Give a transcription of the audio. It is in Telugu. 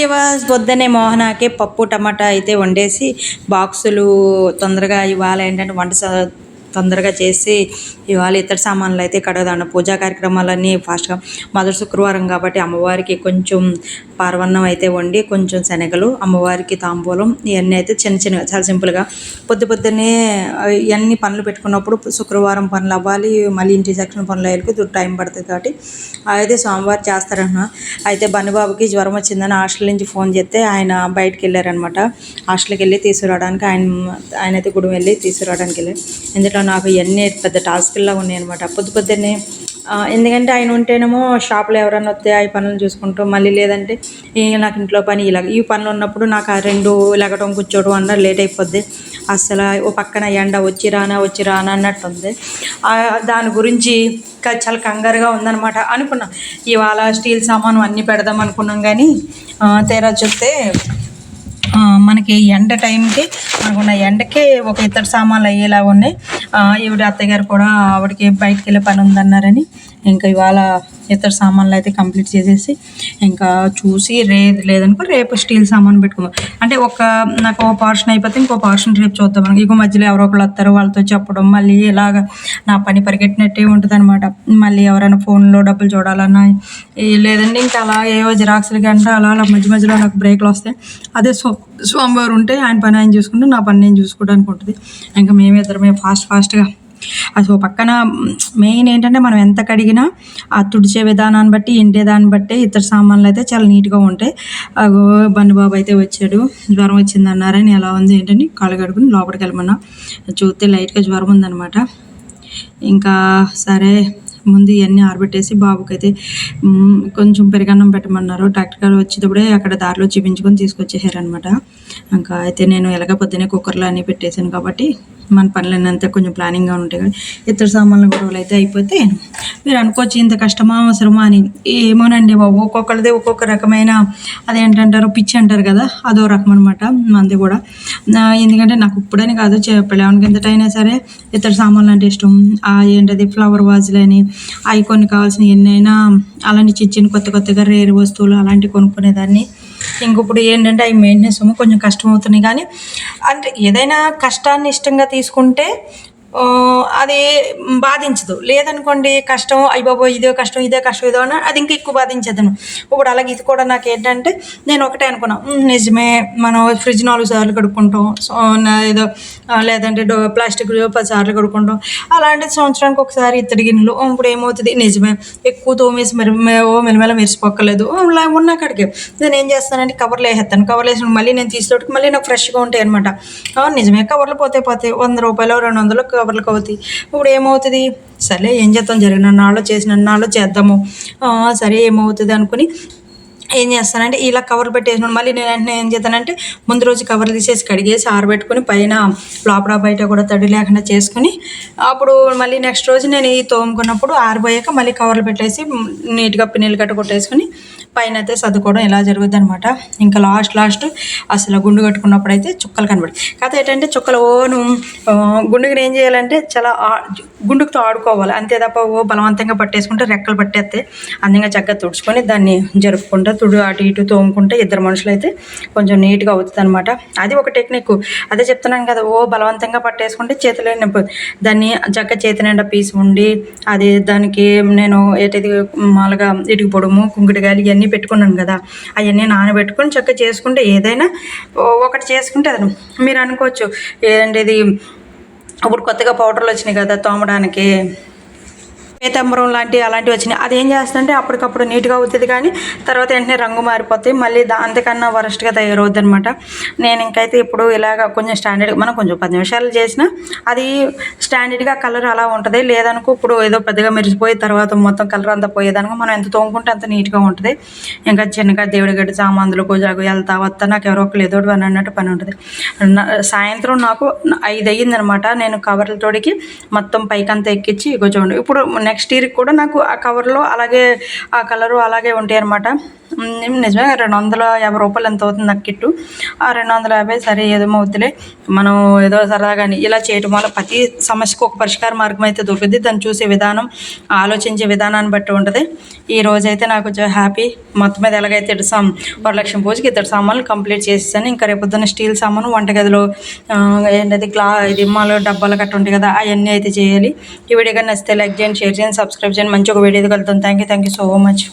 ఇవ పొద్దునే మోహనాకి పప్పు టమాటా అయితే వండేసి బాక్సులు తొందరగా ఇవాళ ఏంటంటే వంట స- తొందరగా చేసి ఇవాళ ఇతర సామాన్లు అయితే కడగదాను పూజా కార్యక్రమాలన్నీ ఫాస్ట్గా మొదటి శుక్రవారం కాబట్టి అమ్మవారికి కొంచెం పార్వన్నం అయితే వండి కొంచెం శనగలు అమ్మవారికి తాంబూలం ఇవన్నీ అయితే చిన్న చిన్నగా చాలా సింపుల్గా పొద్దు పొద్దున్నే ఇవన్నీ పనులు పెట్టుకున్నప్పుడు శుక్రవారం పనులు అవ్వాలి మళ్ళీ ఇంటి సెక్షన్ పనులు అయ్యేకి టైం పడుతుంది కాబట్టి అయితే సోమవారం చేస్తారన్న. అయితే బనుబాబుకి జ్వరం వచ్చిందని హాస్టల్ నుంచి ఫోన్ చేస్తే ఆయన బయటికి వెళ్ళారనమాట హాస్టల్కి వెళ్ళి తీసుకురావడానికి ఆయన ఆయన అయితే గుడి వెళ్ళి తీసుకురావడానికి వెళ్ళారు. ఇంట్లో నాకు ఇవన్నీ పెద్ద టాస్క్లా ఉన్నాయి అనమాట పొద్దు పొద్దున్నే ఎందుకంటే ఆయన ఉంటేనేమో షాప్లో ఎవరైనా వస్తే ఆ పనులు చూసుకుంటూ మళ్ళీ లేదంటే నాకు ఇంట్లో పని ఇలా ఈ పనులు ఉన్నప్పుడు నాకు ఆ రెండు లెగటం కూర్చోవడం అన్న లేట్ అయిపోద్ది. అసలు ఓ పక్కన ఎండ వచ్చి రానా వచ్చి రానా అన్నట్టు ఉంది దాని గురించి చాలా కంగారుగా ఉందన్నమాట. అనుకున్నాం ఇవాళ స్టీల్ సామాను అన్నీ పెడదాం అనుకున్నాం కానీ తేరా తీరా చూస్తే మనకి ఎండ టైంకి మనకున్న ఎండకి ఒక ఇతర సామాన్లు అయ్యేలా ఉన్నాయి. ఆ, ఈవిడ అత్తగారు కూడా ఆవిడకి బయటికి వెళ్ళే పని ఉందన్నారని ఇంకా ఇవాళ ఇతర సామాన్లు అయితే కంప్లీట్ చేసేసి ఇంకా చూసి రే లేదనుకో రేపు స్టీల్ సామాన్ పెట్టుకుందాం. అంటే ఒక నాకు ఒక పార్షన్ అయిపోతే ఇంకో పార్షన్ రేపు చూద్దాం మనకి. ఇంకో మధ్యలో ఎవరో ఒకళ్ళు వస్తారు వాళ్ళతో చెప్పడం మళ్ళీ ఇలాగ నా పని పరిగెట్టినట్టే ఉంటుంది అనమాట మళ్ళీ ఎవరైనా ఫోన్లో డబ్బులు చూడాలన్నా లేదండి ఇంకా అలా ఏవో జిరాక్స్లు గంట అలా అలా మధ్య మధ్యలో నాకు బ్రేక్లు వస్తాయి. అదే సో సోమవారం ఉంటే ఆయన పని ఆయన చూసుకుంటే నా పని నేను చూసుకోవడానికి ఉంటుంది. ఇంకా మేమిద్దరమే ఫాస్ట్ ఫాస్ట్గా సో పక్కన మెయిన్ ఏంటంటే మనం ఎంత కడిగినా ఆ తుడిచే విధానాన్ని బట్టి ఇంటే దాన్ని బట్టి ఇతర సామాన్లు అయితే చాలా నీట్గా ఉంటాయి. అగో బండి బాబు అయితే వచ్చాడు. జ్వరం వచ్చింది అన్నారని ఎలా ఉంది ఏంటని కాళ్ళు కడుకుని లోపలికి వెళ్ళమన్నా. చూస్తే లైట్గా జ్వరం ఉందన్నమాట. ఇంకా సరే ముందు ఇవన్నీ ఆరబెట్టేసి బాబుకైతే కొంచెం పెరిగన్నం పెట్టమన్నారు. డాక్టర్ గారు వచ్చేటప్పుడే అక్కడ దారిలో చూపించుకొని తీసుకొచ్చేసారనమాట ఇంకా అయితే నేను ఎలాగ పొద్దునే కుక్కర్లో అన్నీ పెట్టేశాను కాబట్టి మన పనులన్నీ అంతా కొంచెం ప్లానింగ్గా ఉంటాయి కానీ ఇతర సామాన్ల గొడవలు అయితే అయిపోతే మీరు అనుకోవచ్చు ఇంత కష్టమా అవసరమా అని. ఏమోనండి బాబు ఒక్కొక్కరిదే ఒక్కొక్క రకమైన అదేంటంటారు పిచ్చి అంటారు కదా అదో రకం అనమాట మంది కూడా. ఎందుకంటే నాకు ఇప్పుడని కాదు చెప్పలేము ఎంతటైనా సరే ఇతర సామాన్లు అంటే ఇష్టం. ఆ ఏంటది ఫ్లవర్ అని అవి కొన్ని కావాల్సిన ఎన్నైనా అలాంటి చిన్న చిన్న కొత్త కొత్తగా రేరు వస్తువులు అలాంటివి కొనుక్కునేదాన్ని. ఇంక ఇప్పుడు ఏంటంటే అవి మెయింటెనెన్స్ కొంచెం కష్టం అవుతున్నాయి కానీ అంటే ఏదైనా కష్టాన్ని ఇష్టంగా తీసుకుంటే అది బాధించదు. లేదనుకోండి కష్టం అయ్యబాబో ఇదే కష్టం ఇదే కష్టం ఇదో అని అది ఇంకా ఎక్కువ బాధించదును ఇప్పుడు అలాగే ఇది కూడా నాకు ఏంటంటే నేను ఒకటే అనుకున్నా. నిజమే మనం ఫ్రిడ్జ్ నాలుగు సార్లు కడుక్కుంటాం. సో నా- ఏదో లేదంటే డో ప్లాస్టిక్ పది సార్లు కడుక్కుంటాం. అలాంటి సంవత్సరానికి ఒకసారి ఇత్తడి గిన్నెలు ఇప్పుడు ఏమవుతుంది? నిజమే ఎక్కువ తోమేసి మరి ఓ మెలమెల మెరిసిపోక్కలేదు ఉన్న కాడికి నేను ఏం చేస్తానంటే కవర్లు వేసేస్తాను. కవర్లు వేసిన మళ్ళీ నేను తీసేటోటికి మళ్ళీ నాకు ఫ్రెష్గా ఉంటాయి అనమాట నిజమే కవర్లు పోతే పోతే వంద రూపాయలు రెండు వందలు కవర్లకు అవుతాయి ఇప్పుడు ఏమవుతుంది? సరే ఏం చేద్దాం? జరిగిన నాలో చేసిన నాలో చేద్దాము. సరే ఏమవుతుంది అనుకుని ఏం చేస్తానంటే ఇలా కవర్ పెట్టేసిన మళ్ళీ నేను వెంటనే ఏం చేస్తానంటే ముందు రోజు కవర్ తీసేసి కడిగేసి ఆరబెట్టుకొని పైన లోపల బయట కూడా తడి లేకుండా చేసుకుని అప్పుడు మళ్ళీ నెక్స్ట్ రోజు నేను ఈ తోముకున్నప్పుడు ఆరిపోయాక మళ్ళీ కవర్లు పెట్టేసి నీట్గా పిన్నీళ్ళు కట్ట కొట్టేసుకుని పైన అయితే సర్దుకోవడం ఇలా జరుగుద్ది అనమాట ఇంకా లాస్ట్ లాస్ట్ అసలు గుండు కట్టుకున్నప్పుడు అయితే చుక్కలు కనబడతాయి కథ ఏంటంటే చుక్కలు ఓను ఆ, గుండుకి ఏం చేయాలంటే చాలా గుండుకుతో ఆడుకోవాలి. అంతే తప్ప ఓ బలవంతంగా పట్టేసుకుంటే రెక్కలు పట్టేస్తే అందంగా చక్కగా తుడుచుకొని దాన్ని జరుపుకుంటూ తుడు అటు ఇటు తోముకుంటే ఇద్దరు మనుషులు అయితే కొంచెం నీట్గా అవుతుంది అనమాట అది ఒక టెక్నిక్. అదే చెప్తున్నాను కదా ఓ బలవంతంగా పట్టేసుకుంటే చేతిలో నొప్పి దాన్ని చక్క చేతి నిండా పీస్ ఉండి అది దానికి నేను ఏటది మామూలుగా ఇటుకు పొడుము కుంకుడుగాయలు ఇవన్నీ పెట్టుకున్నాను కదా అవన్నీ నానబెట్టుకొని చక్క చేసుకుంటే ఏదైనా ఒకటి చేసుకుంటే అది మీరు అనుకోవచ్చు ఏంటిది ఇప్పుడు కొత్తగా పౌడర్లు వచ్చినాయి కదా తోమడానికి. పీతాంబరం లాంటి అలాంటివి వచ్చినాయి. అది ఏం చేస్తుందంటే అప్పటికప్పుడు నీట్గా అవుతుంది కానీ తర్వాత వెంటనే రంగు మారిపోతాయి. మళ్ళీ దా అంతకన్నా వరస్ట్గా తయారవుద్ది అనమాట నేను ఇంకైతే ఇప్పుడు ఇలాగ కొంచెం స్టాండర్డ్ మనం కొంచెం పది నిమిషాలు చేసిన అది స్టాండర్డ్గా కలర్ అలా ఉంటుంది. లేదనుకో ఇప్పుడు ఏదో పెద్దగా మెరిసిపోయి తర్వాత మొత్తం కలర్ అంతా పోయేదానికి మనం ఎంత తోముకుంటే అంత నీట్గా ఉంటుంది. ఇంకా చిన్నగా దేవుడి గడ్డి సామాన్లు పూజకు వెళ్తా వస్తా నాకు ఎవరో ఒకరు ఏదో అని అన్నట్టు పని ఉంటుంది. సాయంత్రం నాకు ఐదు అయ్యిందనమాట నేను కవర్లతోడికి మొత్తం పైకంతా ఎక్కించి ఇగో చూడండి. ఇప్పుడు నెక్స్ట్ ఇయర్కి కూడా నాకు ఆ కవర్లో అలాగే ఆ కలరు అలాగే ఉంటాయి అనమాట నిజమే రెండు వందల యాభై రూపాయలు ఎంత అవుతుంది నాకు కిట్టు? ఆ రెండు వందల యాభై సరే ఏదేమో అవుతులే మనం ఏదో సరదాగాని ఇలా చేయటం వల్ల ప్రతి సమస్యకు ఒక పరిష్కార మార్గం అయితే దొరుకుతుంది దాన్ని చూసే విధానం ఆలోచించే విధానాన్ని బట్టి ఉంటుంది. ఈ రోజైతే నాకు కొంచెం హ్యాపీ మొత్తం మీద ఎలాగైతే ఇటు సామ్ వరలక్ష్మి పూజకి ఇద్దరు సామాన్లు కంప్లీట్ చేసేసాను. ఇంకా రేపు పొద్దున్న స్టీల్ సామాను వంటగదిలో ఏంటది గ్లా ఇది మాలో డబ్బాలు గట్ట ఉంటాయి కదా అవన్నీ అయితే చేయాలి. ఈ వీడియో కానీ నచ్చితే లైక్ చేయండి షేర్ చేయండి సబ్స్క్రైబ్ చేయండి మంచి ఒక video కలుగుతాం thank you thank you so much